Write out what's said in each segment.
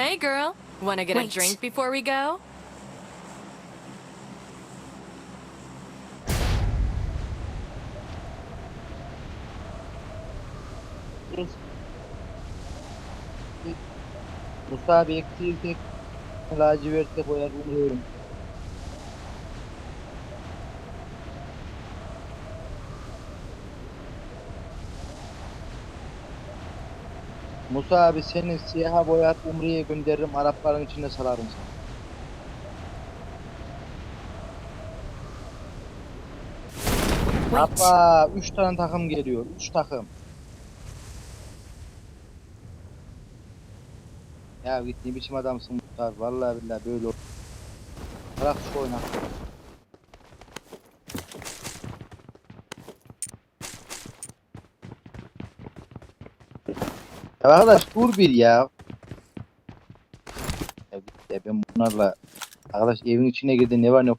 Hey, girl. Want to get a drink before we go? Musa abi eksiği tek laciverte koyar umuyorum. Musa abi seni siyaha boyar Umre'ye gönderirim Arapların içine salarım seni. Abba 3 tane takım geliyor 3 takım. Ya git ne biçim adamsın Musa abi vallahi billahi böyle ol. Bırak şu oyunu. Ya arkadaş dur bir ya. Ya git ya ben bunlarla arkadaş evin içine girdi ne var ne yok.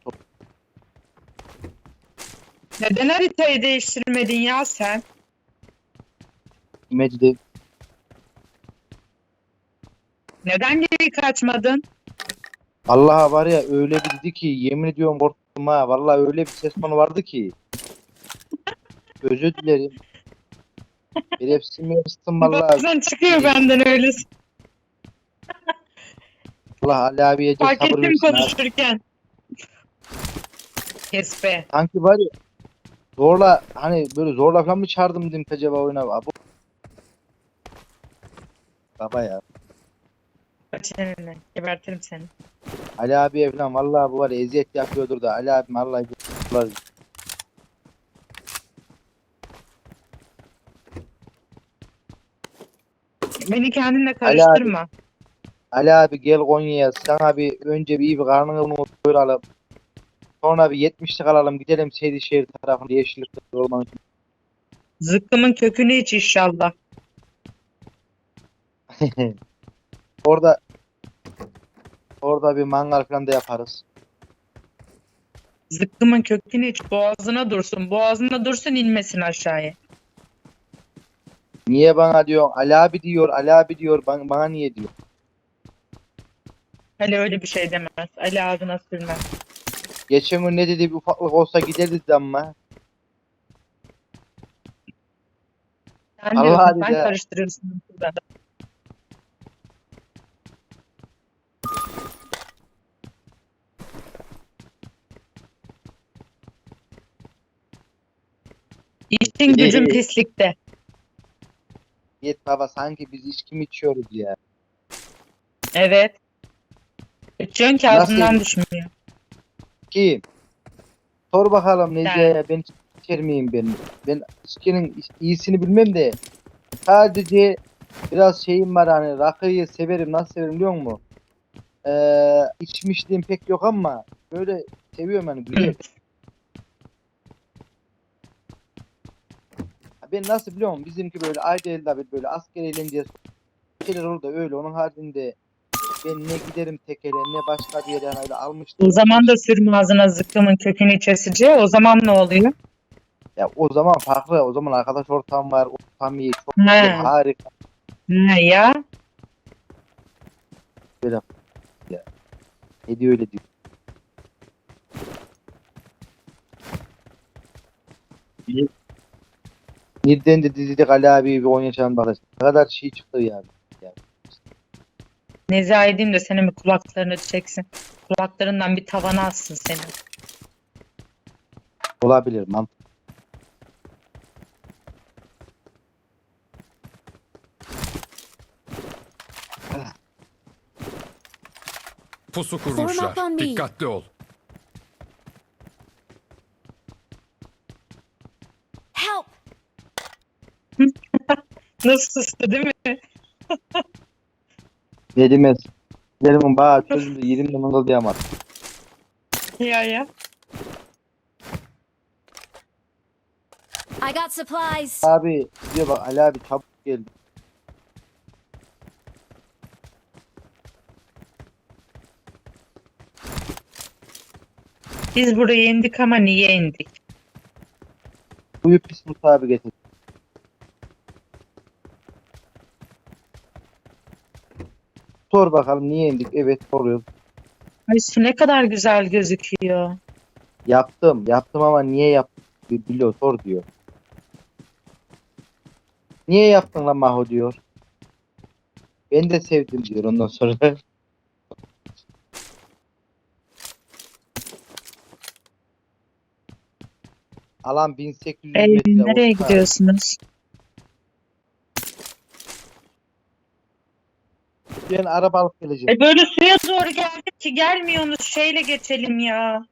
Neden haritayı değiştirmedin ya sen? Mecdi Neden geri kaçmadın? Allah'a var ya öyle bir dedi ki yemin ediyorum korktum ha. Vallahi öyle bir ses tonu vardı ki. Özür dilerim. Bir hepsini yapsın vallahi. Bazen çıkıyor benden öyle. Allah Ali abiye de Fark sabır ettim versin. ha. konuşurken. Kes be. Sanki var ya zorla hani böyle zorla falan mı çağırdım dedim ki acaba oyuna. Abi, Baba ya. Kaç eline. Gebertirim seni. Ali abiye falan vallahi bu var ya eziyet yapıyordur da Ali abim Allah Beni kendinle karıştırma. Ali abi gel Konya'ya. Sana bir önce bir iyi bir karnını doyuralım. Sonra bir 70'lik alalım. Gidelim Seydişehir tarafında yeşillikte olmanın için. Zıkkımın kökünü iç inşallah. Orada orada bir mangal falan da yaparız. Zıkkımın kökünü iç. Boğazına dursun. Boğazına dursun inmesin aşağıya. Niye bana diyor? Ali abi diyor. Ali abi diyor. Bana, bana niye diyor? Ali öyle bir şey demez. Ali ağzına sürmez. Geçen gün ne dedi? Bir ufaklık olsa gider dedi ama. Sen Allah diyorsun, sen de. karıştırıyorsun. burada. İşin gücün pislikte. Yet baba sanki biz içki mi içiyoruz ya? Evet. İçiyorsun ki Nasıl? ağzından düşmüyor. Kim? Sor bakalım Nece'ye ben içer miyim ben? Ben içkinin iyisini bilmem de sadece biraz şeyim var hani rakıyı severim nasıl severim biliyor musun? Ee, içmişliğim pek yok ama böyle seviyorum yani güzel. Ben nasıl biliyor musun? Bizimki böyle ayda elde bir böyle asker eğlencesi şeyler olur da öyle onun haricinde ben ne giderim tekele ne başka bir yere öyle almıştım. O zaman da sürme ağzına zıkkımın kökünü içesici. O zaman ne oluyor? Ya o zaman farklı. O zaman arkadaş ortam var. Ortam iyi. Çok He. güzel. Harika. Ne ya? Ne diyor öyle diyor. Nereden de dizide Ali abi bir oynayacağım bakış. Ne kadar şey çıktı ya. Neza edeyim de senin bir kulaklarını çeksin. Kulaklarından bir tavana assın seni. Olabilir man. Pusu kurmuşlar. Dikkatli ol. Nasıl değil mi? Ne demez. Derimin bayağı çözüldü. Yerimde mıngıldayamaz. Ya ya. I got supplies. Abi diyor bak Ali abi çabuk gel. Biz burayı indik ama niye indik? Buyu pis Musa abi getir. Sor bakalım niye indik? Evet soruyoruz. Ay su ne kadar güzel gözüküyor. Yaptım. Yaptım ama niye yaptım? Bi- Biliyor sor diyor. Niye yaptın lan Maho diyor. Ben de sevdim diyor ondan sonra. Alan 1800 Ey, metre. nereye orta. gidiyorsunuz? Ben araba alıp geleceğim. E böyle suya doğru geldik ki gelmiyorsunuz. Şeyle geçelim ya.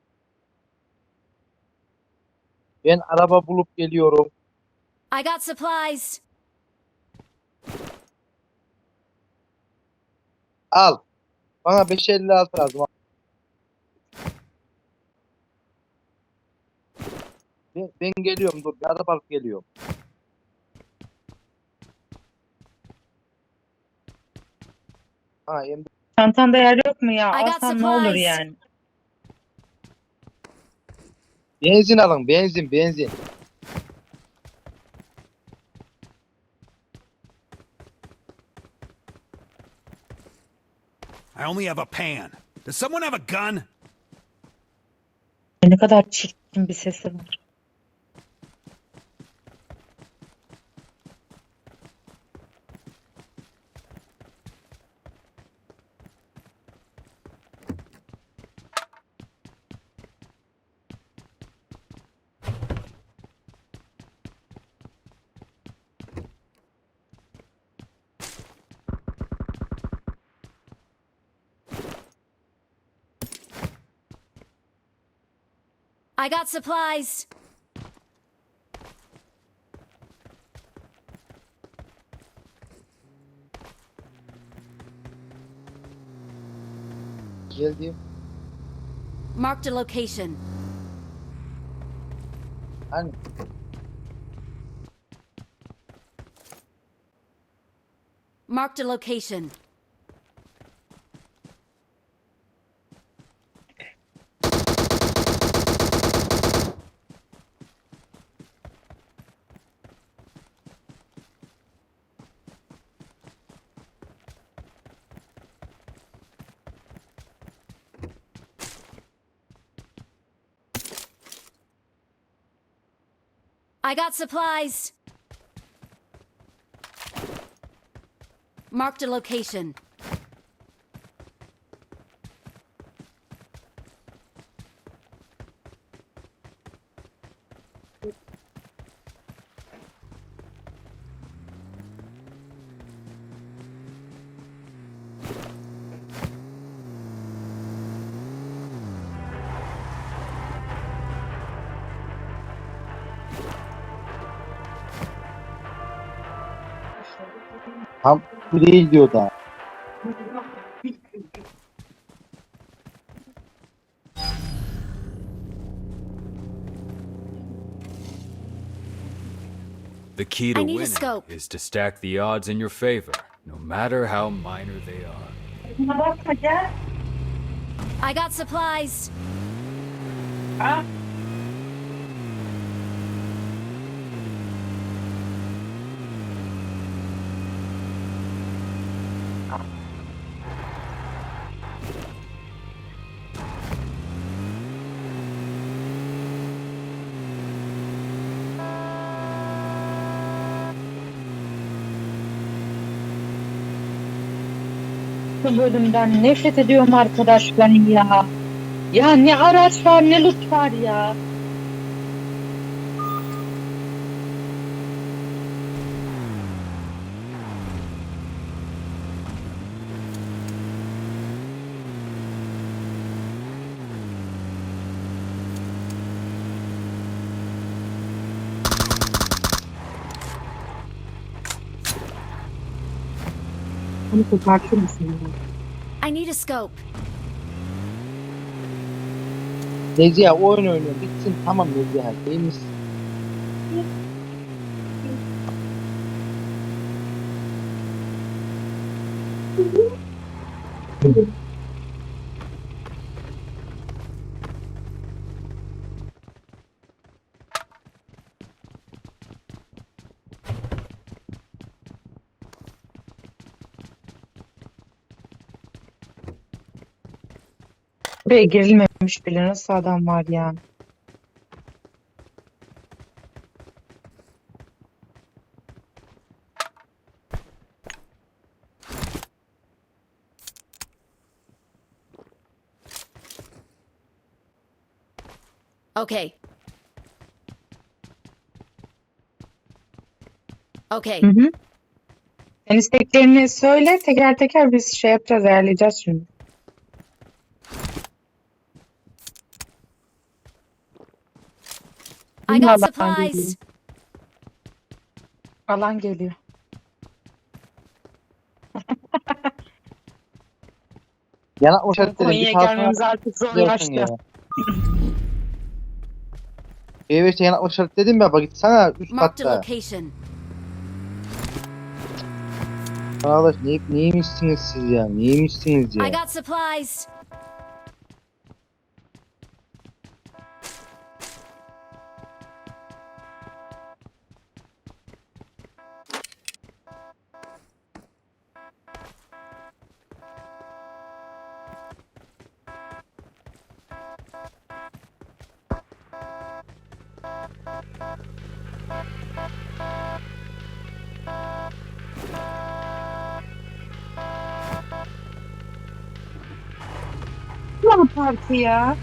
Ben araba bulup geliyorum. I got supplies. Al. Bana 556 lazım. Ben, ben geliyorum dur. Bir araba alıp geliyorum. Ha, Çantanda yer yok mu ya? I got Alsan ne olur supplies. yani. Benzin alın benzin benzin. I only have a pan. Does someone have a gun? Ne kadar çirkin bir sesi var. I got supplies. Geldim. Marked a location. Hani Marked a location. I got supplies. Marked a location. Bu değil diyor da. The key to I need a winning scope. is to stack the odds in your favor, no matter how minor they are. Buna bakma gel. I got supplies. Bu bölümden nefret ediyorum arkadaş ben ya. Ya ne araç var ne loot var ya. Onu kopartır mısın? I need a scope. Nezihe oyun oynuyor. Bitsin tamam Nezihe. Değil misin? Buraya girilmemiş bile nasıl adam var ya. Okay. Okay. Hı hı. Sen isteklerini söyle teker teker biz şey yapacağız ayarlayacağız şimdi. I got Alan supplies. geliyor. Alan geliyor. Yanak o şartları Konya'ya bir gelmemiz artık zorlaştı. ya. Evet yanak o şart dedim ya bak gitsene üst Marked a katta. location. Arkadaş ne, neymişsiniz siz ya? Neymişsiniz ya? I got supplies. Lan parti ya.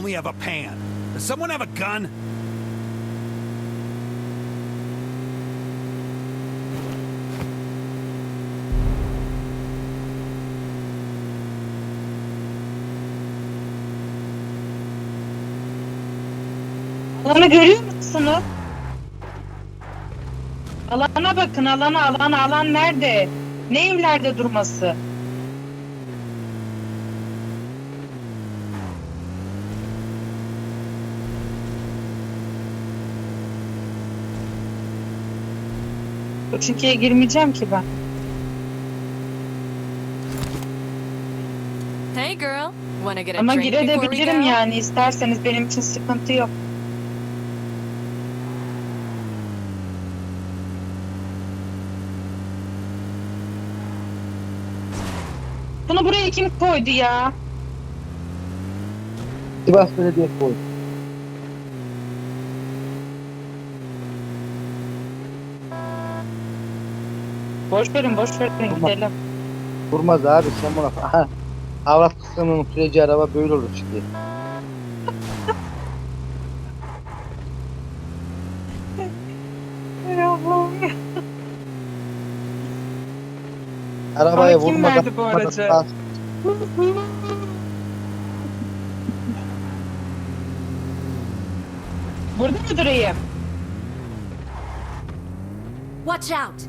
Only have a pan. Does someone have a gun? Alanı görüyor musunuz? Alana bakın alana alana alan nerede? Ne evlerde durması? Çünkü girmeyeceğim ki ben. Hey, girl. Wanna get a Ama drink before we girebilirim go? yani isterseniz benim için sıkıntı yok. Bunu buraya kim koydu ya? Sivas Belediyesi koy. Boş verin boş verin Tamam. gidelim. Vurmaz abi sen buna. Aha. Avrat kısmının süreci araba böyle olur ya. Arabaya Ama kim vurmadan. verdi bu aracı? Burada mı durayım? Watch out.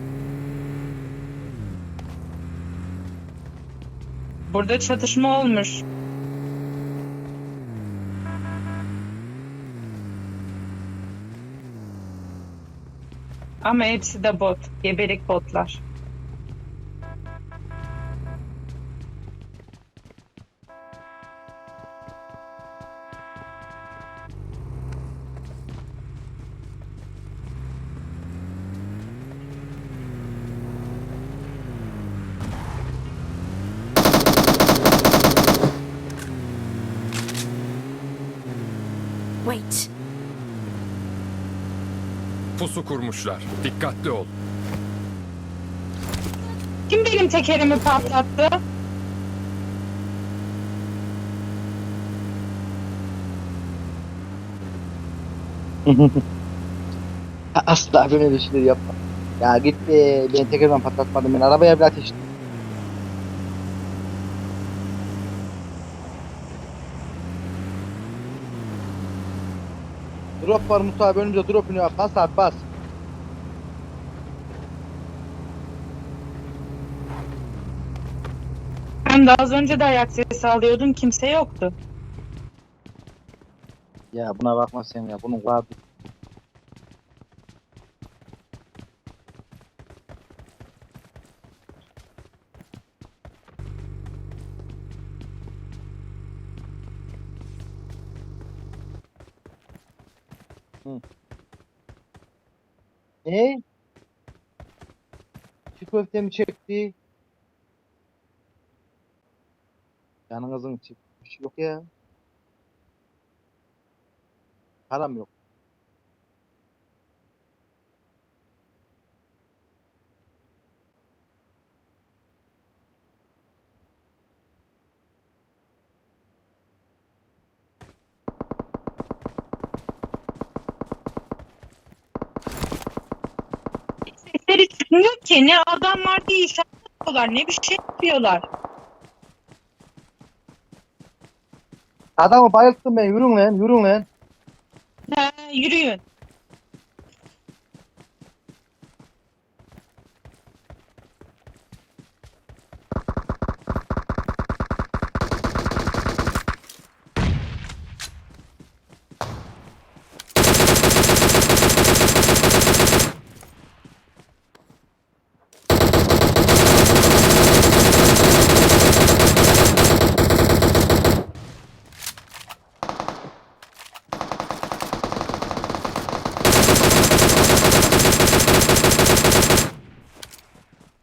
Burada çatışma olmuş. Ama hepsi de bot. Gebelik botlar. Pusu kurmuşlar. Dikkatli ol. Kim benim tekerimi patlattı? Asla böyle şeyler yapma. Ya git be. Ben tekrardan patlatmadım. Ben arabaya bile ateş Drop var Musa abi önümüzde drop iniyor. Bas abi bas. Ben de az önce de ayak sesi alıyordum. Kimse yoktu. Ya buna bakma sen ya. Bunun vardı. Ne? Şu köfte mi çekti? Yanınızın çekmiş yok ya. Param yok. Çıkmıyor ki. Ne adam var diye işaret yapıyorlar. Ne bir şey yapıyorlar. Adamı bayılttım ben. Yürün lan, yürün lan. He, yürüyün.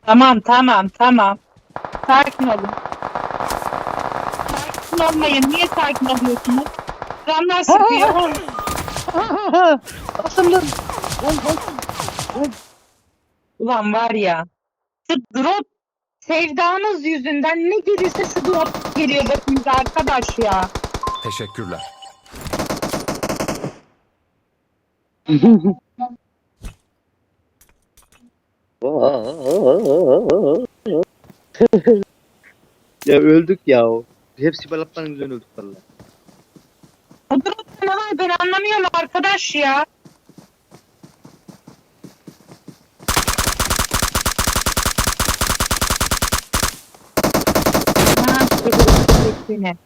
Tamam tamam tamam. Sakin olun. Sakin olmayın. Niye sakin oluyorsunuz? Adamlar sıkıyor. Basın lan. Ulan var ya. Şu drop sevdanız yüzünden ne gelirse şu drop geliyor başımıza arkadaş ya. Teşekkürler. ya öldük ya. Hepsi balapların yüzünden öldük valla. Ne var ben anlamıyorum arkadaş ya. Ha, yine.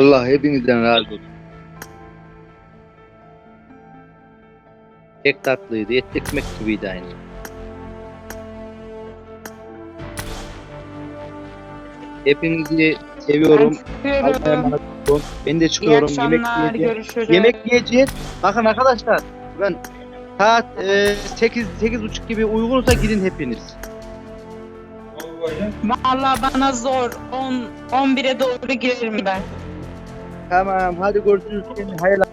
Allah hepinizden razı olsun. Tek tatlıydı. Et ekmek gibiydi aynı. Hepinizi seviyorum. Ben Allah'a çıkıyorum. emanet olun. Ben de İyi çıkıyorum. Yemek akşamlar. yiyeceğim. Görüşürüz. Yemek yiyeceğiz. Bakın arkadaşlar. Ben saat e, 8 8.30 gibi uygunsa gidin hepiniz. Vallahi bana zor. 10 11'e doğru girerim ben. Tamam hadi görüşürüz. Hayırlı